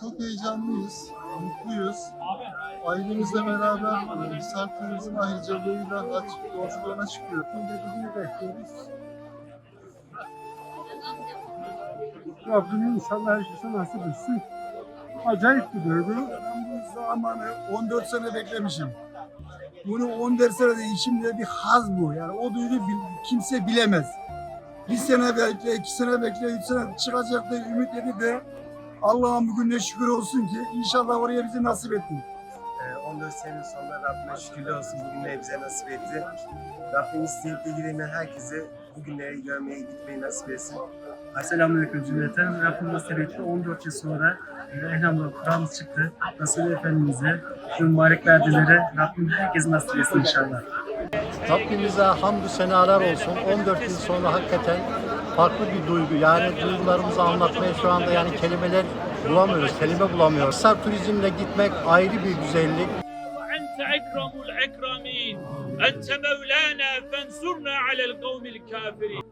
Çok heyecanlıyız, mutluyuz. Ailemizle beraber Turizm ayrıcalığıyla haç yolculuğuna çıkıyoruz. Bunu bekliyoruz. Rabbim inşallah herkese nasip etsin. Acayip bir duygu. Ben bu zamanı 14 sene beklemişim. Bunu 14 senede içimde bir haz bu. Yani o duygu kimse bilemez. Bir sene bekle, iki sene bekle, üç sene çıkacak da ümit edip de Allah'ın bugününe şükür olsun ki inşallah oraya bizi nasip ettin. Ee, 14 senenin sonunda Rabbime şükürler olsun bugünleri bize nasip etti. Rabbim isteyip de gidemeyen herkese bugünleri görmeye gitmeyi nasip etsin. Selamünaleyküm cümleten. Rabbim nasip etti. 14 yıl sonra elhamdülillah Kur'an'ımız çıktı. Resulü Efendimiz'e, mübarek verdiğlere Rabbim herkese nasip etsin inşallah. Rabbimize hamdü senalar olsun. 14 yıl sonra hakikaten farklı bir duygu. Yani duygularımızı anlatmaya şu anda yani kelimeler bulamıyoruz, kelime bulamıyoruz. Hisar turizmle gitmek ayrı bir güzellik. وأنت أكرم الأكرمين أنت مولانا فانصرنا على القوم الكافرين